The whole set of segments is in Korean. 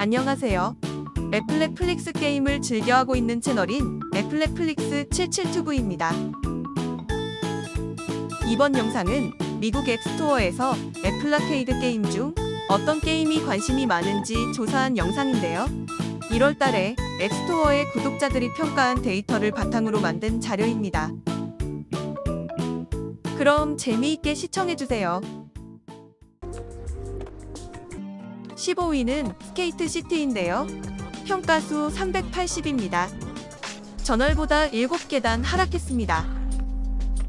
안녕하세요. 애플넷플릭스 게임을 즐겨하고 있는 채널인 애플넷플릭스 77투브입니다. 이번 영상은 미국 앱스토어에서 애플아케이드 게임 중 어떤 게임이 관심이 많은지 조사한 영상인데요. 1월 달에 앱스토어의 구독자들이 평가한 데이터를 바탕으로 만든 자료입니다. 그럼 재미있게 시청해주세요. 15위는 스케이트 시티인데요. 평가수 380입니다. 전월보다 7계단 하락했습니다.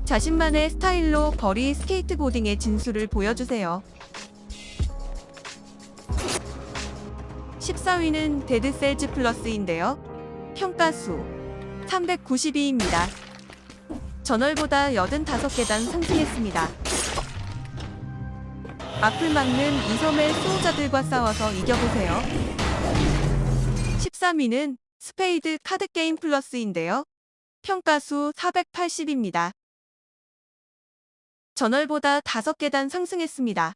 자신만의 스타일로 거리 스케이트보딩의 진수를 보여주세요. 14위는 데드셀즈 플러스인데요. 평가수 392입니다. 전월보다 85계단 상승했습니다. 앞을 막는 이 섬의 수호자들과 싸워서 이겨보세요. 13위는 스페이드 카드게임 플러스인데요. 평가수 480입니다. 전월보다 5계단 상승했습니다.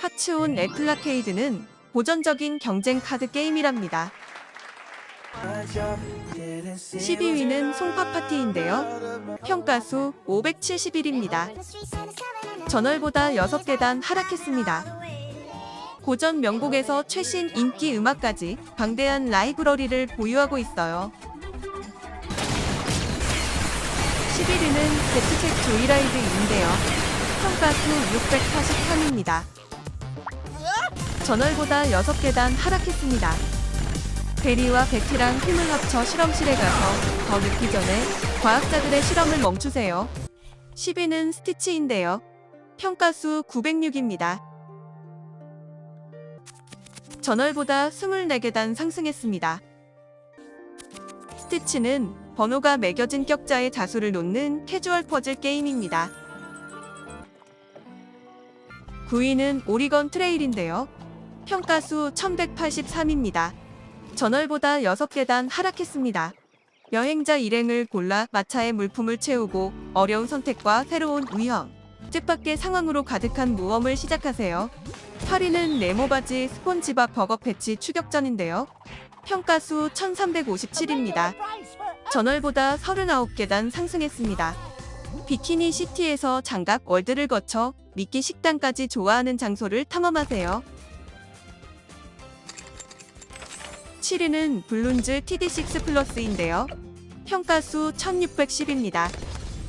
하츠온 애플아케이드는 고전적인 경쟁 카드 게임이랍니다. 12위는 송파파티인데요. 평가수 571입니다. 전월보다 6계단 하락했습니다. 고전 명곡에서 최신 인기 음악까지 방대한 라이브러리를 보유하고 있어요. 11위는 제트책 조이라이드인데요. 평가수 643입니다. 전월보다 6계단 하락했습니다. 베리와 베티랑 힘을 합쳐 실험실에 가서 더 늦기 전에 과학자들의 실험을 멈추세요. 10위는 스티치인데요. 평가수 906입니다. 전월보다 24계단 상승했습니다. 스티치는 번호가 매겨진 격자의 자수를 놓는 캐주얼 퍼즐 게임입니다. 9위는 오리건 트레일인데요. 평가수 1183입니다. 전월보다 6계단 하락했습니다. 여행자 일행을 골라 마차에 물품을 채우고 어려운 선택과 새로운 위험, 뜻밖의 상황으로 가득한 모험을 시작하세요. 8위는 네모바지 스폰지밥 버거 패치 추격전인데요. 평가수 1357입니다. 전월보다 39계단 상승했습니다. 비키니 시티에서 장각 월드를 거쳐 미끼 식당까지 좋아하는 장소를 탐험하세요. 7위는 블룬즈 TD6 플러스인데요. 평가수 1610입니다.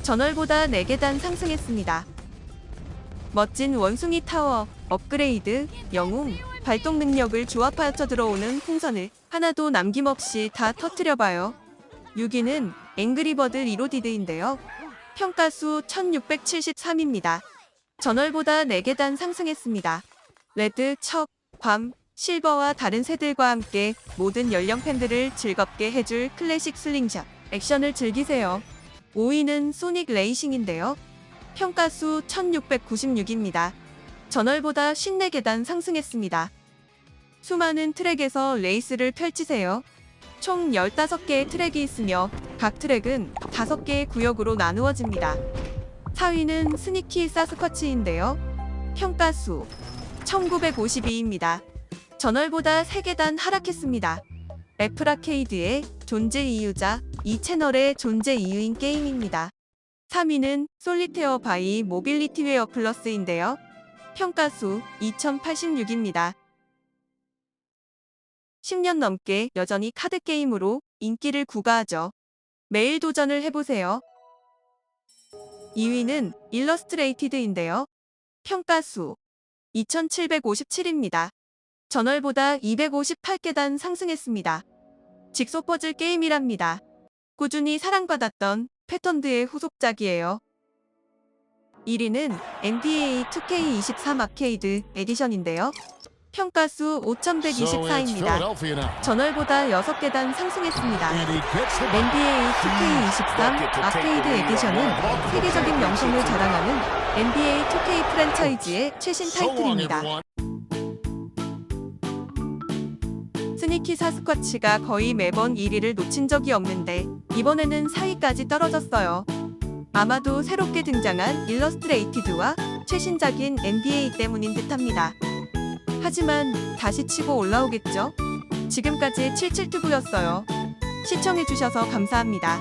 전월보다 4계단 상승했습니다. 멋진 원숭이 타워, 업그레이드, 영웅, 발동 능력을 조합하여 들어오는 풍선을 하나도 남김없이 다 터트려봐요. 6위는 앵그리버드 리로디드인데요. 평가수 1673입니다. 전월보다 4계단 상승했습니다. 레드, 척, 밤, 실버와 다른 새들과 함께 모든 연령 팬들을 즐겁게 해줄 클래식 슬링샷 액션을 즐기세요. 5위는 소닉 레이싱인데요. 평가수 1696입니다. 전월보다 54계단 상승했습니다. 수많은 트랙에서 레이스를 펼치세요. 총 15개의 트랙이 있으며 각 트랙은 5개의 구역으로 나누어집니다. 4위는 스니키 사스쿼치인데요. 평가수 1952입니다. 전월보다 3계단 하락했습니다. 애플아케이드의 존재 이유자 이 채널의 존재 이유인 게임입니다. 3위는 솔리테어 바이 모빌리티웨어 플러스인데요. 평가수 2086입니다. 10년 넘게 여전히 카드 게임으로 인기를 구가하죠. 매일 도전을 해보세요. 2위는 일러스트레이티드인데요. 평가수 2757입니다. 전월보다 258계단 상승했습니다. 직소 퍼즐 게임이랍니다. 꾸준히 사랑받았던 패턴드의 후속작이에요. 1위는 NBA 2K23 아케이드 에디션인데요. 평가수 5124입니다. 전월보다 6계단 상승했습니다. NBA 2K23 아케이드 에디션은 세계적인 명성을 자랑하는 NBA 2K 프랜차이즈의 최신 타이틀입니다. 스니키 사스쿼치가 거의 매번 1위를 놓친 적이 없는데 이번에는 4위까지 떨어졌어요. 아마도 새롭게 등장한 일러스트레이티드와 최신작인 NBA 때문인 듯합니다. 하지만 다시 치고 올라오겠죠? 지금까지 77투구였어요. 시청해주셔서 감사합니다.